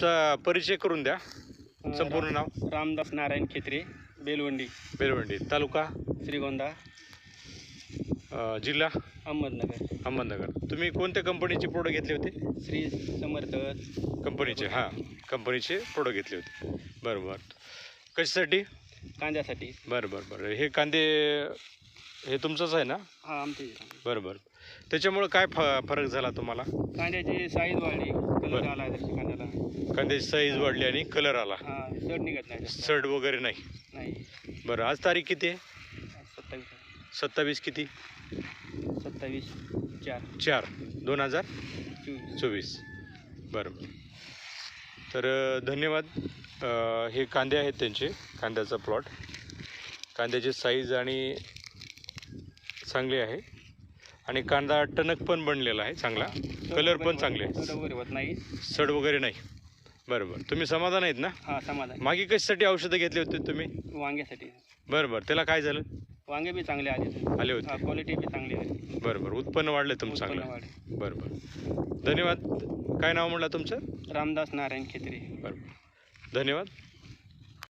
तुमचा परिचय करून द्या. संपूर्ण नाव? रामदास नारायण खेत्रे बेलवंडी. बेलवंडी. तालुका? श्रीगोंदा. अ, जिल्हा? अहमदनगर. अहमदनगर. तुम्ही कोणत्या कंपनीचे प्रोडक्ट घेतले होते? श्री समर्थ कंपनीचे हां. कंपनीचे प्रोडक्ट घेतले होते. बरं बरं. कशासाठी? कांद्यासाठी. बरं बरं बरं. हे कांदे हे तुमचंच आहे ना? हा आमचे बरं बरं. त्याच्यामुळं काय फ फरक झाला तुम्हाला? कांद्याची साईज वाढली. कलर बरं. आला कांद्याला. कांद्याची साईज वाढली आणि कलर आला. हा निघत नाही जास्त. सड वगैरे नाही. नाही. बरं आज तारीख किती आहे? सत्तावीस. सत्तावीस किती? सत्तावीस चार. चार. दोन हजार? चोवीस. चोवीस. बरं बरं. तर अ, धन्यवाद. अ, हे कांदे आहेत त्यांचे कांद्याचा प्लॉट कांद्याची साईज आणि चांगली आहे. आणि कांदा टणक पण बनलेला आहे चांगला. कलर पण चांगले आहे. सड वगैरे होत नाही. सड वगैरे नाही. बरं बरं तुम्ही समाधान आहेत ना? हा समाधान. मागे कशासाठी औषधं घेतली होती तुम्ही? वांग्यासाठी. बरं बरं त्याला काय झालं? वांगे बी चांगले आले. आले होते. हा क्वालिटी बी चांगली आहे. बरं बरं उत्पन्न वाढलं तुमचं चांगलं. बरं बरं धन्यवाद. काय नाव म्हटलं तुमचं? रामदास नारायण खेत्रे. बरं धन्यवाद.